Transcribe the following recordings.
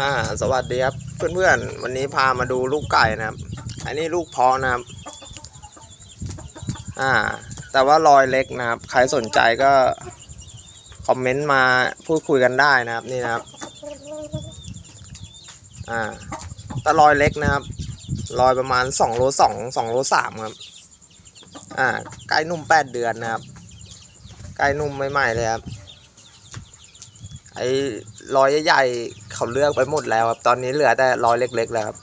อ่าสวัสดีครับเพื่อนๆ วันนี้พามาดูลูกไก่นะครับ อันนี้ลูกพาะนะครับ อ่า แต่ว่ารอยเล็กนะครับ ใครสนใจก็คอมเมนต์มาพูดคุยกันได้นะครับนี่นะครับ อ่าแต่รอยเล็กนะครับ รอยประมาณ2โล2 2โล3ครับ อ่าไก่นุ่ม8เดือนนะครับ ไก่นุ่มใหม่ๆเลยครับ ไอ้รอยใหญ่ๆ เขาเลือกไปหมดแล้วครับ ตอนนี้เหลือแต่รอยเล็ก ๆ แล้วครับ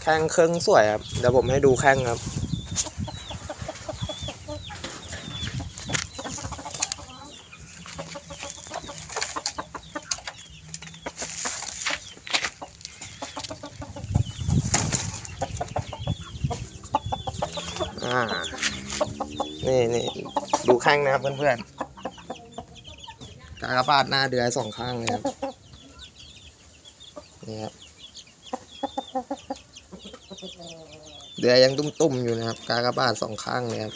แข้งเครื่องสวยครับ เดี๋ยวผมให้ดูแข้งครับอ่านี่นี่ ดูข้างนะครับเพื่อนๆกากบาดหน้าเดือยสองข้างเลยครับนี่ครับเดือยยังตุ้มๆอยู่นะครับ กากบาดสองข้างเลยครับ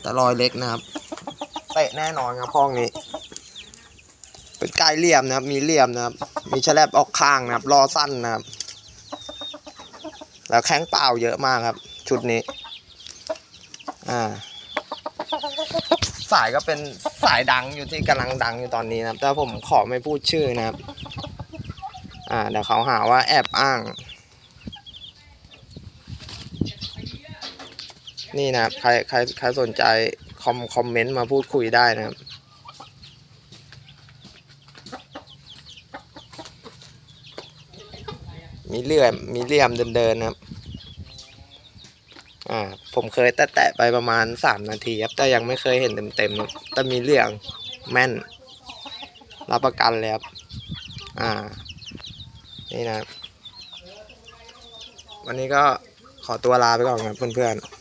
แตะรอยเล็กนะครับเตะแน่นอนครับห้องนี้ เป็นไกลเหลี่ยมนะครับ มีเหลี่ยมนะครับ มีแฉลบออกข้างนะครับรอสั้นนะครับ แล้วแข้งเปล่าเยอะมากครับ ชุดนี้ อ่า สายก็เป็นสายดังอยู่ที่กำลังดังอยู่ตอนนี้นะครับ แต่ผมขอไม่พูดชื่อนะครับ อ่า เดี๋ยวเขาหาว่าแอบอ้าง นี่นะครับ ใครใครใครสนใจคอมคอมเมนต์มาพูดคุยได้นะครับมีเลื่อมมีเลี่ยมเดินๆนะครับ อ่าผมเคยแตะๆไปประมาณสามนาทีครับแต่ยังไม่เคยเห็นเต็มๆครับแต่มีเรื่องแม่น รับประกันเลยครับอ่า นี่นะ วันนี้ก็ขอตัวลาไปก่อนครับเพื่อนๆ